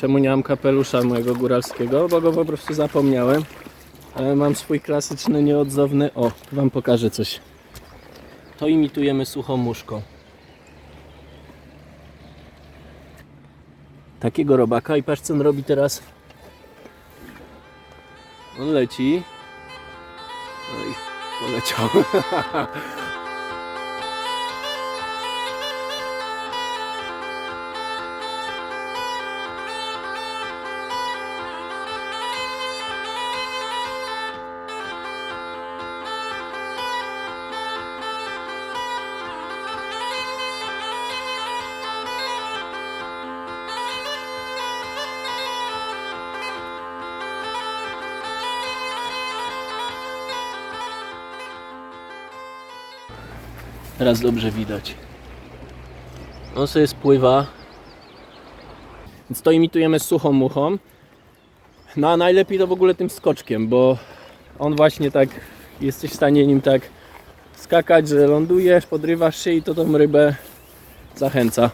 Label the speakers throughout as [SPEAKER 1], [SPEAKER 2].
[SPEAKER 1] czemu nie mam kapelusza mojego góralskiego, bo go po prostu zapomniałem. Ale mam swój klasyczny, nieodzowny. O, wam pokażę coś. To imitujemy suchą muszką. Takiego robaka i patrz co on robi teraz. On leci. No i poleciał. Teraz dobrze widać. On sobie spływa. Więc to imitujemy suchą muchą. No a najlepiej to w ogóle tym skoczkiem, bo on właśnie tak, jesteś w stanie nim tak skakać, że lądujesz, podrywasz się i to tą rybę zachęca.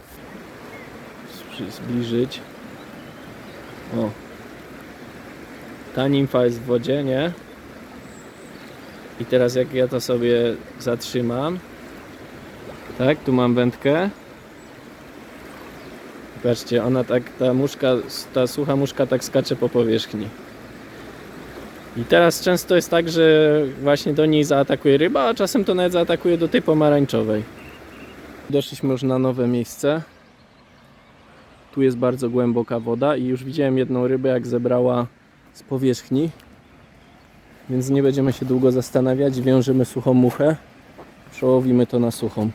[SPEAKER 1] Zbliżyć. O. Ta nimfa jest w wodzie, nie? I teraz jak ja to sobie zatrzymam, tak, tu mam wędkę. Patrzcie, ona tak, ta muszka, ta sucha muszka tak skacze po powierzchni. I teraz często jest tak, że właśnie do niej zaatakuje ryba, a czasem to nawet zaatakuje do tej pomarańczowej. Doszliśmy już na nowe miejsce. Tu jest bardzo głęboka woda i już widziałem jedną rybę, jak zebrała z powierzchni. Więc nie będziemy się długo zastanawiać, wiążemy suchą muchę, przełowimy to na suchą.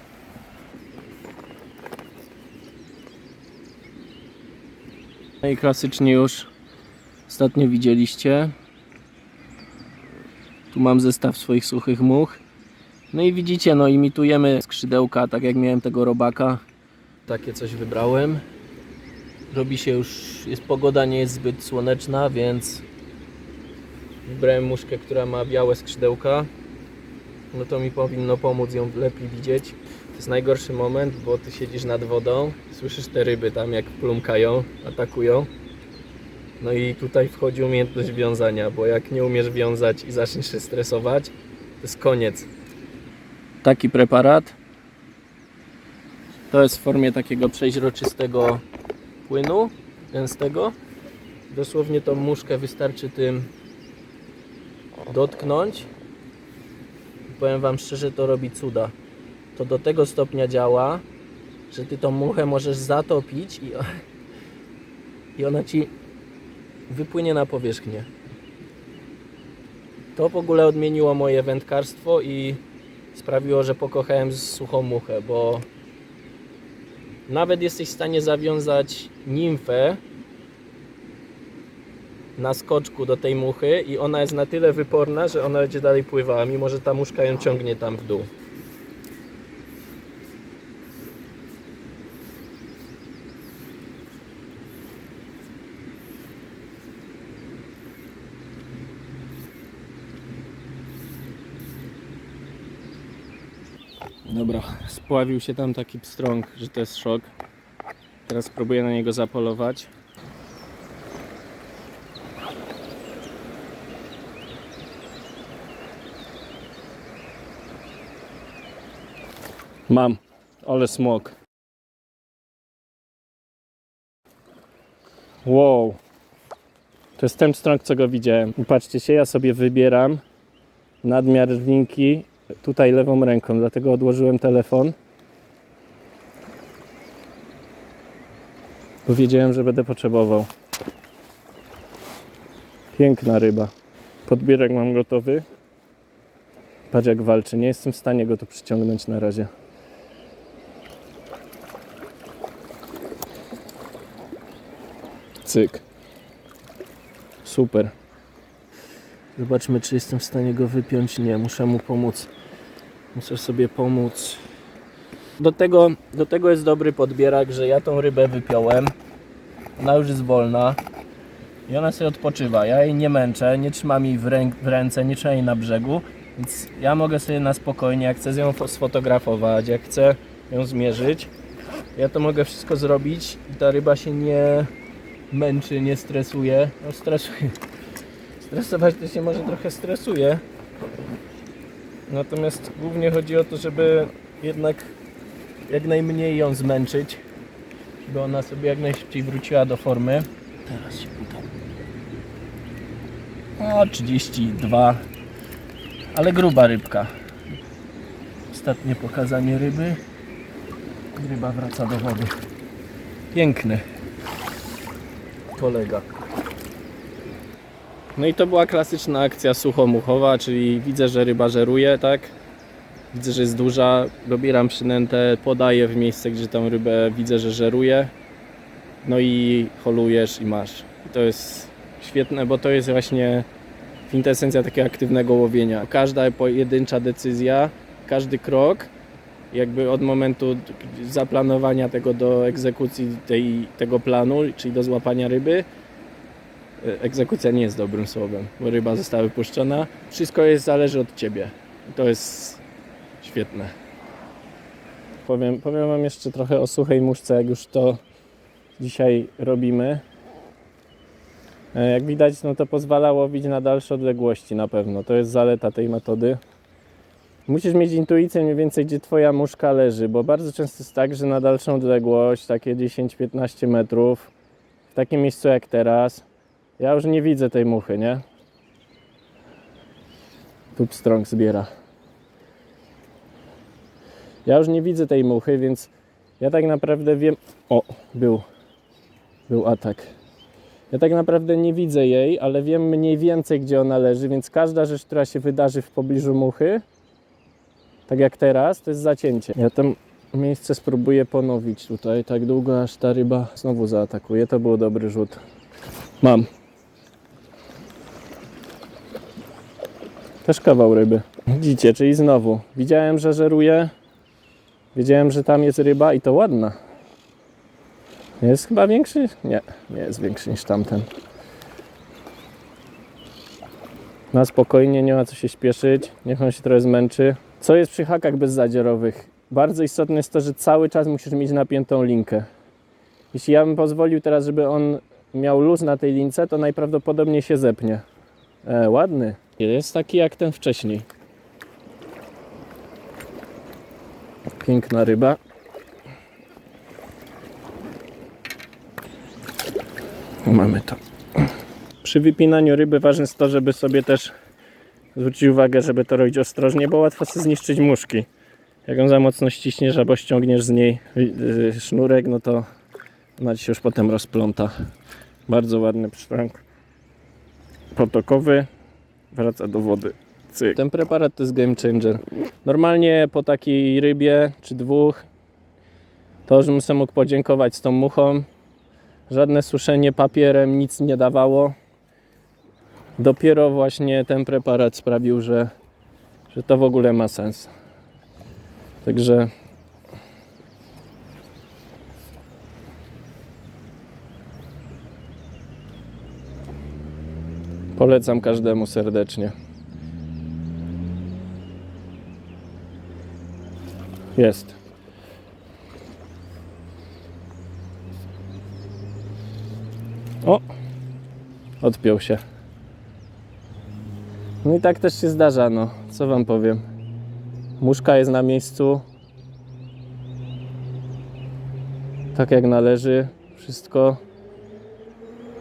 [SPEAKER 1] No i klasycznie już ostatnio widzieliście. Tu mam zestaw swoich suchych much. No i widzicie, no imitujemy skrzydełka, tak jak miałem tego robaka. Takie coś wybrałem. Robi się już, jest pogoda nie jest zbyt słoneczna, więc wybrałem muszkę, która ma białe skrzydełka. No to mi powinno pomóc ją lepiej widzieć. Jest najgorszy moment, bo ty siedzisz nad wodą, słyszysz te ryby tam jak plumkają, atakują. No i tutaj wchodzi umiejętność wiązania, bo jak nie umiesz wiązać i zaczniesz się stresować, to jest koniec. Taki preparat to jest w formie takiego przeźroczystego płynu, gęstego. Dosłownie tą muszkę wystarczy tym dotknąć. Powiem Wam szczerze, to robi cuda. To do tego stopnia działa, że Ty tą muchę możesz zatopić i, i ona Ci wypłynie na powierzchnię. To w ogóle odmieniło moje wędkarstwo i sprawiło, że pokochałem suchą muchę, bo nawet jesteś w stanie zawiązać nimfę na skoczku do tej muchy i ona jest na tyle wyporna, że ona będzie dalej pływała, mimo że ta muszka ją ciągnie tam w dół. Dobra, spławił się tam taki pstrąg, że to jest szok. Teraz spróbuję na niego zapolować. Mam, ale smok. Wow. To jest ten pstrąg, co go widziałem. Patrzcie się, ja sobie wybieram nadmiar linki tutaj lewą ręką, dlatego odłożyłem telefon. Bo wiedziałem, że będę potrzebował. Piękna ryba. Podbierak mam gotowy. Patrz jak walczy. Nie jestem w stanie go tu przyciągnąć na razie. Cyk. Super. Zobaczmy, czy jestem w stanie go wypiąć. Nie, muszę mu pomóc. Muszę sobie pomóc. Do tego, do tego jest dobry podbierak, że ja tą rybę wypiąłem. Ona już jest wolna. I ona sobie odpoczywa. Ja jej nie męczę, nie trzymam jej w, ręk, w ręce, nie trzymam jej na brzegu. Więc ja mogę sobie na spokojnie, jak chcę ją fo- sfotografować, jak chcę ją zmierzyć, ja to mogę wszystko zrobić i ta ryba się nie, męczy, nie stresuje. No stresuje. Stresować to się może trochę stresuje. Natomiast głównie chodzi o to, żeby jednak jak najmniej ją zmęczyć, żeby ona sobie jak najszybciej wróciła do formy. Teraz się pytam. O, 32. Ale gruba rybka. Ostatnie pokazanie ryby. Ryba wraca do wody. Piękny. Kolega. No i to była klasyczna akcja suchomuchowa, czyli widzę, że ryba żeruje, tak? Widzę, że jest duża, dobieram przynętę, podaję w miejsce, gdzie tą rybę widzę, że żeruje. No i holujesz i masz. I to jest świetne, bo to jest właśnie kwintesencja takiego aktywnego łowienia. Każda pojedyncza decyzja, każdy krok, jakby od momentu zaplanowania tego do egzekucji tej, tego planu, czyli do złapania ryby, egzekucja nie jest dobrym słowem, bo ryba została wypuszczona. Wszystko jest, zależy od Ciebie. To jest świetne. Powiem, powiem Wam jeszcze trochę o suchej muszce, jak już to dzisiaj robimy. E, Jak widać, no to pozwala łowić na dalsze odległości na pewno. To jest zaleta tej metody. Musisz mieć intuicję mniej więcej, gdzie Twoja muszka leży, bo bardzo często jest tak, że na dalszą odległość, takie 10-15 metrów, w takim miejscu jak teraz, ja już nie widzę tej muchy, nie? Tu strong zbiera. Ja już nie widzę tej muchy, więc ja tak naprawdę wiem... O, był. Był atak. Ja tak naprawdę nie widzę jej, ale wiem mniej więcej, gdzie ona leży, więc każda rzecz, która się wydarzy w pobliżu muchy, tak jak teraz, to jest zacięcie. Ja tam miejsce spróbuję ponowić tutaj, tak długo, aż ta ryba znowu zaatakuje. To był dobry rzut. Mam. Też kawał ryby. Widzicie, czyli znowu. Widziałem, że żeruje. Wiedziałem, że tam jest ryba i to ładna. Jest chyba większy? Nie, nie jest większy niż tamten. Na spokojnie, nie ma co się śpieszyć. Niech on się trochę zmęczy. Co jest przy hakach bezzadziorowych? Bardzo istotne jest to, że cały czas musisz mieć napiętą linkę. Jeśli ja bym pozwolił teraz, żeby on miał luz na tej lince, to najprawdopodobniej się zepnie. E, ładny. Jest taki jak ten wcześniej. Piękna ryba. Mamy to. Przy wypinaniu ryby ważne jest to, żeby sobie też zwrócić uwagę, żeby to robić ostrożnie, bo łatwo sobie zniszczyć muszki. Jak ją za mocno ściśniesz albo ściągniesz z niej yy, sznurek, no to ona się już potem rozpląta. Bardzo ładny pstrąg potokowy. Wraca do wody. Cyk. Ten preparat to jest game changer. Normalnie po takiej rybie czy dwóch to, żebym sobie mógł podziękować z tą muchą. Żadne suszenie papierem nic nie dawało. Dopiero właśnie ten preparat sprawił, że, że to w ogóle ma sens. Także polecam każdemu serdecznie. Jest. O! Odpiął się. No i tak też się zdarza, no. Co wam powiem. Muszka jest na miejscu. Tak jak należy. Wszystko.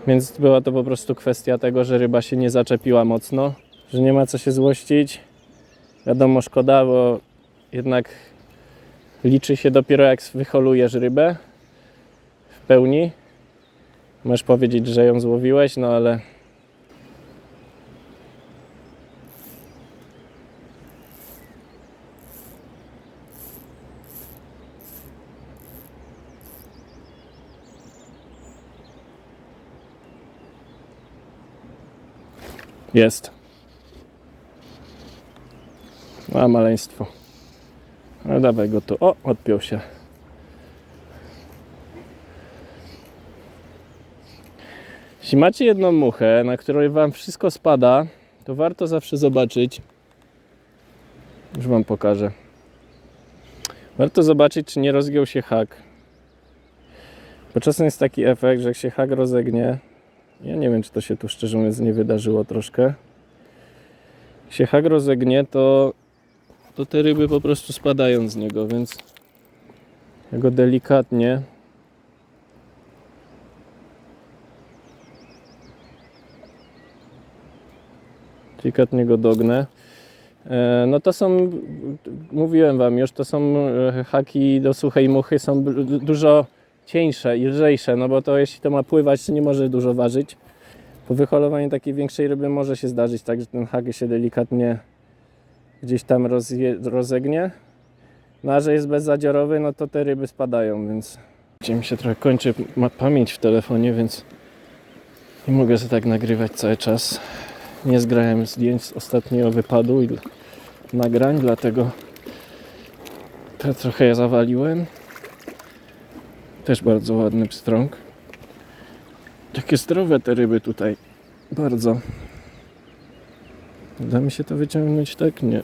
[SPEAKER 1] Więc była to po prostu kwestia tego, że ryba się nie zaczepiła mocno. Że nie ma co się złościć. Wiadomo, szkoda, bo jednak liczy się dopiero jak wyholujesz rybę w pełni. Możesz powiedzieć, że ją złowiłeś, no ale jest. A maleństwo. No dawaj go tu. O, odpiął się. Jeśli macie jedną muchę, na której Wam wszystko spada, to warto zawsze zobaczyć. Już Wam pokażę. Warto zobaczyć, czy nie rozgiął się hak. Bo czasem jest taki efekt, że jak się hak rozegnie, ja nie wiem, czy to się tu szczerze mówiąc nie wydarzyło troszkę. Jak się hak rozegnie, to, to te ryby po prostu spadają z niego, więc ja go delikatnie delikatnie go dognę. E, No to są, mówiłem Wam już, to są e, haki do suchej muchy, są du- dużo cieńsze i lżejsze, no bo to jeśli to ma pływać, to nie może dużo ważyć. Po wyholowaniu takiej większej ryby może się zdarzyć tak, że ten hak się delikatnie gdzieś tam rozje, rozegnie. No a że jest bezzadziorowy, no to te ryby spadają, więc gdzie mi się trochę kończy ma pamięć w telefonie, więc nie mogę sobie tak nagrywać cały czas. Nie zgrałem zdjęć z ostatniego wypadu i nagrań, dlatego to trochę je zawaliłem. Też bardzo ładny pstrąg. Takie zdrowe te ryby tutaj. Bardzo. Uda mi się to wyciągnąć tak? Nie.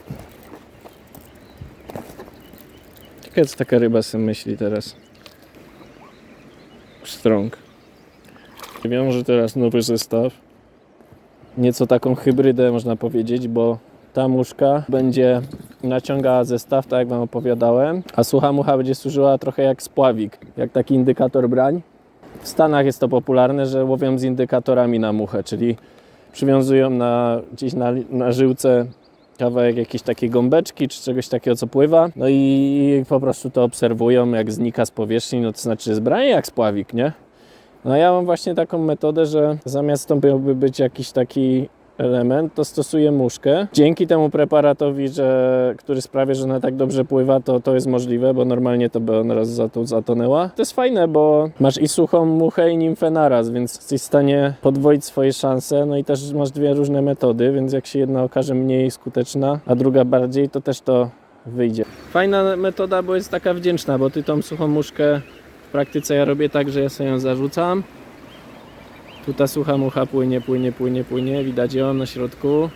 [SPEAKER 1] Ciekawe co taka ryba sobie myśli teraz. Pstrąg. Wiąże teraz nowy zestaw. Nieco taką hybrydę można powiedzieć, bo ta muszka będzie naciągała zestaw, tak jak Wam opowiadałem, a sucha mucha będzie służyła trochę jak spławik, jak taki indykator brań. W Stanach jest to popularne, że łowią z indykatorami na muchę, czyli przywiązują na, gdzieś na, na żyłce kawałek jakiejś takiej gąbeczki czy czegoś takiego, co pływa, no i po prostu to obserwują, jak znika z powierzchni, no to znaczy jest branie jak spławik, nie? No ja mam właśnie taką metodę, że zamiast to miałby być jakiś taki element, to stosuję muszkę. Dzięki temu preparatowi, że, który sprawia, że ona tak dobrze pływa, to to jest możliwe, bo normalnie to by on raz za to zatonęła. To jest fajne, bo masz i suchą muchę i nimfę naraz, więc jesteś w stanie podwoić swoje szanse, no i też masz dwie różne metody, więc jak się jedna okaże mniej skuteczna, a druga bardziej, to też to wyjdzie. Fajna metoda, bo jest taka wdzięczna, bo ty tą suchą muszkę w praktyce ja robię tak, że ja sobie ją zarzucam. Tu ta sucha mucha płynie, płynie, płynie, płynie. Widać ją na środku.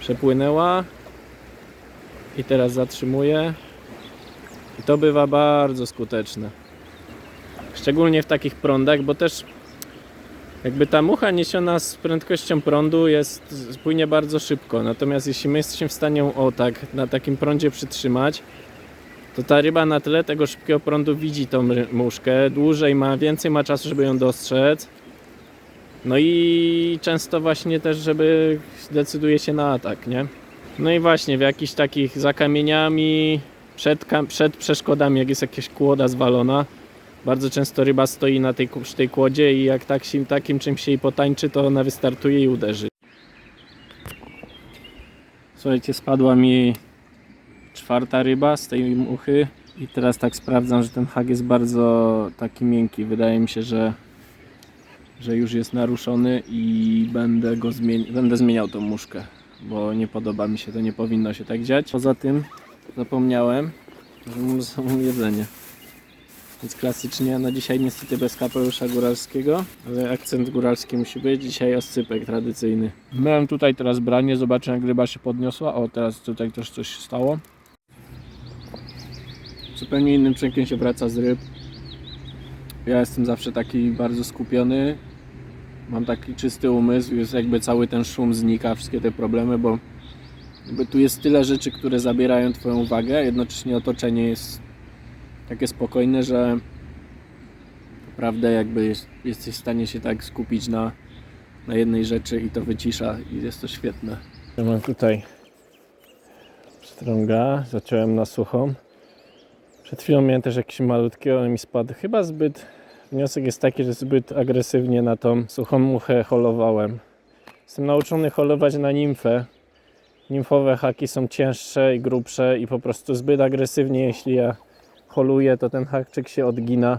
[SPEAKER 1] Przepłynęła. I teraz zatrzymuję. I to bywa bardzo skuteczne. Szczególnie w takich prądach, bo też jakby ta mucha niesiona z prędkością prądu jest, płynie bardzo szybko. Natomiast jeśli my jesteśmy w stanie ją o tak na takim prądzie przytrzymać, to ta ryba na tyle tego szybkiego prądu widzi tą muszkę, dłużej ma, więcej ma czasu, żeby ją dostrzec. No i często właśnie też, żeby decyduje się na atak, nie? No i właśnie w jakichś takich za kamieniami, przed, przed przeszkodami, jak jest jakaś kłoda zwalona, bardzo często ryba stoi na tej, przy tej kłodzie i jak tak takim czymś się jej potańczy, to ona wystartuje i uderzy. Słuchajcie, spadła mi czwarta ryba z tej muchy i teraz tak sprawdzam, że ten hak jest bardzo taki miękki. Wydaje mi się, że, że już jest naruszony i będę go zmieni- będę zmieniał tą muszkę, bo nie podoba mi się to, nie powinno się tak dziać. Poza tym zapomniałem, że mam ze sobą jedzenie. Więc klasycznie na dzisiaj niestety bez kapelusza góralskiego, ale akcent góralski musi być. Dzisiaj oscypek tradycyjny. Miałem tutaj teraz branie, zobaczę jak ryba się podniosła. O, teraz tutaj też coś stało. Zupełnie innym członkiem się wraca z ryb. Ja jestem zawsze taki bardzo skupiony. Mam taki czysty umysł, jest jakby cały ten szum znika, wszystkie te problemy, bo tu jest tyle rzeczy, które zabierają Twoją uwagę, a jednocześnie otoczenie jest takie spokojne, że naprawdę jakby jest, jesteś w stanie się tak skupić na, na jednej rzeczy i to wycisza i jest to świetne. Ja mam tutaj pstrąga, zacząłem na suchą. Przed chwilą miałem też jakiś malutki, ale mi spadł. Chyba zbyt, wniosek jest taki, że zbyt agresywnie na tą suchą muchę holowałem. Jestem nauczony holować na nimfę. Nimfowe haki są cięższe i grubsze i po prostu zbyt agresywnie, jeśli ja holuję, to ten haczyk się odgina.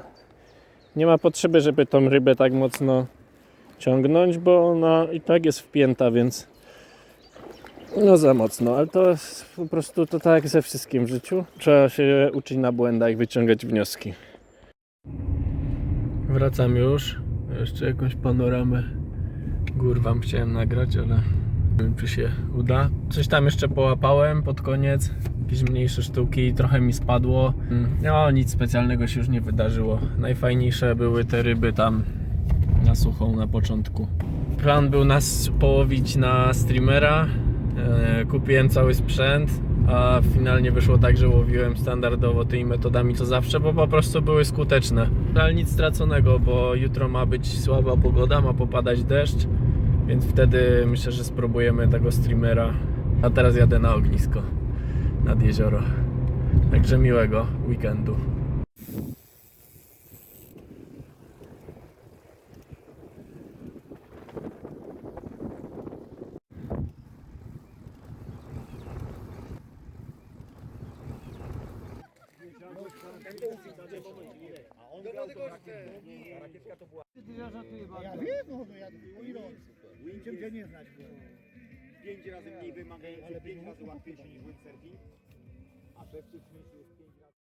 [SPEAKER 1] Nie ma potrzeby, żeby tą rybę tak mocno ciągnąć, bo ona i tak jest wpięta, więc no za mocno, ale to po prostu to tak ze wszystkim w życiu. Trzeba się uczyć na błędach wyciągać wnioski. Wracam już. Jeszcze jakąś panoramę gór wam chciałem nagrać, ale Nie wiem, czy się uda. Coś tam jeszcze połapałem pod koniec. Jakieś mniejsze sztuki, trochę mi spadło. No, nic specjalnego się już nie wydarzyło. Najfajniejsze były te ryby tam na suchą na początku. Plan był nas połowić na streamera. E, Kupiłem cały sprzęt, a finalnie wyszło tak, że łowiłem standardowo tymi metodami co zawsze, bo po prostu były skuteczne. Ale nic straconego, bo jutro ma być słaba pogoda, ma popadać deszcz, więc wtedy myślę, że spróbujemy tego streamera. A teraz jadę na ognisko nad jezioro. Także miłego weekendu.